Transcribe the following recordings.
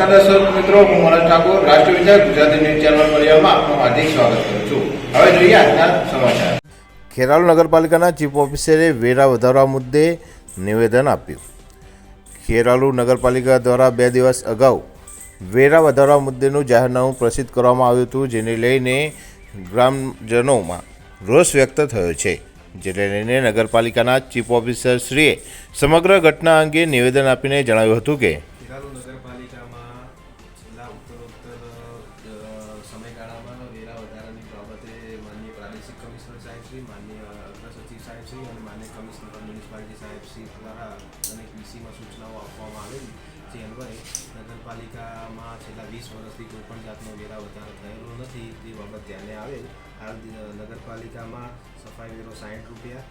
મિત્રો, હું મનોજ ઠાકોર, રાષ્ટ્રીય વિચાર ગુજરાતી ન્યૂઝ ચેનલ પરિવારમાં આપનું હાર્દિક સ્વાગત કરું છું. હવે જોઈએ આજના સમાચાર. ખેરાલુ નગરપાલિકાના ચીફ ઓફિસરે વેરા વધારવા મુદ્દે નિવેદન આપ્યું. ખેરાલુ નગરપાલિકા દ્વારા બે દિવસ અગાઉ વેરા વધારવા મુદ્દેનું જાહેરનામું પ્રસિદ્ધ કરવામાં આવ્યું હતું, જેને લઈને ગ્રામજનોમાં રોષ વ્યક્ત થયો છે. જેને લઈને નગરપાલિકાના ચીફ ઓફિસર શ્રીએ સમગ્ર ઘટના અંગે નિવેદન આપીને જણાવ્યું હતું કે છેલ્લા ઉત્તરોત્તર સમયગાળામાં વેરા વધારાની બાબતે માનનીય પ્રાદેશિક કમિશનર સાહેબશ્રી માનનીય અગ્ર સચિવ સાહેબશ્રી અને માન્ય કમિશનર મ્યુનિસિપાલિટી સાહેબશ્રી દ્વારા અનેક વીસીમાં સૂચનાઓ આપવામાં આવેલી, જે અન્વયે નગરપાલિકામાં છેલ્લા વીસ વર્ષથી કોઈ પણ જાતનો વેરા વધારો થયેલો નથી, તે બાબત ધ્યાને આવેલ હાલ નગરપાલિકામાં સફાઈ વેરો સાઠ રૂપિયા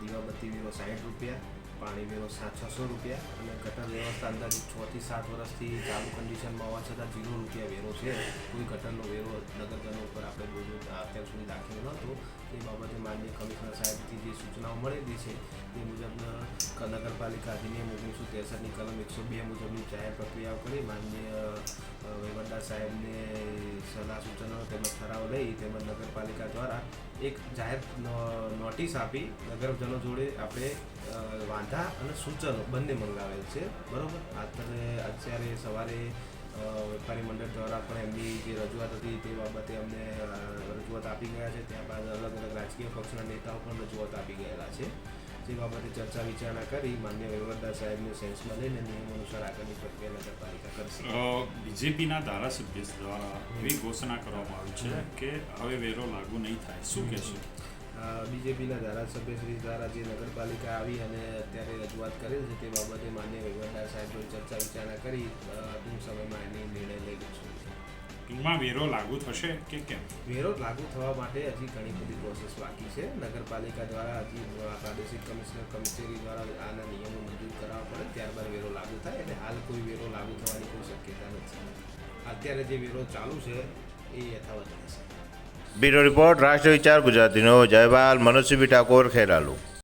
દીવાબત્તી વેરો સાઠ રૂપિયા પાણી વેરો સાત છસો રૂપિયા અને ગટર વ્યવસ્થા અંદાજે છ થી સાત વર્ષથી ચાલુ કન્ડિશનમાં હોવા છતાં ઝીરો રૂપિયા વેરો છે. કોઈ ગટરનો વેરો નગરજનો ઉપર આપણે બોલ્યો અત્યાર સુધી દાખલ નહોતો તે બાબતે માન્ય કમિશનર સાહેબથી જે સૂચનાઓ મળેલી છે, તે મુજબ નગરપાલિકા અધિનિયમ ઓગણીસો ત્રેસઠની કલમ એકસો બે મુજબની જાહેર પ્રક્રિયાઓ કરી માન્ય અ, વહીવટદાર સાહેબને સલાહ સૂચનો તેમજ ઠરાવ લઈ તેમજ નગરપાલિકા દ્વારા એક જાહેર નોટિસ આપી નગરજનો જોડે આપણે વાંધા અને સૂચનો બંને મંગાવેલ છે. બરોબર? અત્યારે સવારે વેપારી મંડળ દ્વારા પણ એમની જે રજૂઆત હતી તે બાબતે અમને રજૂઆત આપી ગયા છે. ત્યારબાદ અલગ અલગ રાજકીય પક્ષના નેતાઓ પણ રજૂઆત આપી ગયેલા છે. જે બાબતે ચર્ચા વિચારણા કરી માન્ય વહીવટદાર સાહેબને સેન્સમાં લઈને નિયમ અનુસાર આગળની પ્રક્રિયા નગરપાલિકા કરશે. બીજેપીના ધારાસભ્ય દ્વારા એવી ઘોષણા કરવામાં આવી છે કે હવે વેરો લાગુ નહીં થાય. શું કહેશો? બીજેપીના ધારાસભ્યશ્રી દ્વારા જે નગરપાલિકા આવી અને અત્યારે રજૂઆત કરેલ છે તે બાબતે માન્ય વહીવટદાર સાહેબ ચર્ચા વિચારણા કરી ટૂંક સમયમાં એની નિર્ણય લઈ લઈશું ટૂંકમાં વેરો લાગુ થશે કે કેમ? વેરો લાગુ થવા માટે હજી ઘણી બધી પ્રોસેસ બાકી છે. નગરપાલિકા દ્વારા હજી પ્રાદેશિક કમિશનર કમિશનરી દ્વારા આના નિયમો મંજૂર કરાવવા પડે ત્યારબાદ વેરો લાગુ થાય એટલે હાલ કોઈ વેરો લાગુ થવાની કોઈ શક્યતા નથી. અત્યારે જે વેરો ચાલુ છે એ યથાવત રહેશે. બ્યુરો રિપોર્ટ રાષ્ટ્રીય વિચાર ગુજરાતીનો. જયપાલ મનોજસિંહ ઠાકોર ખેરાલુ.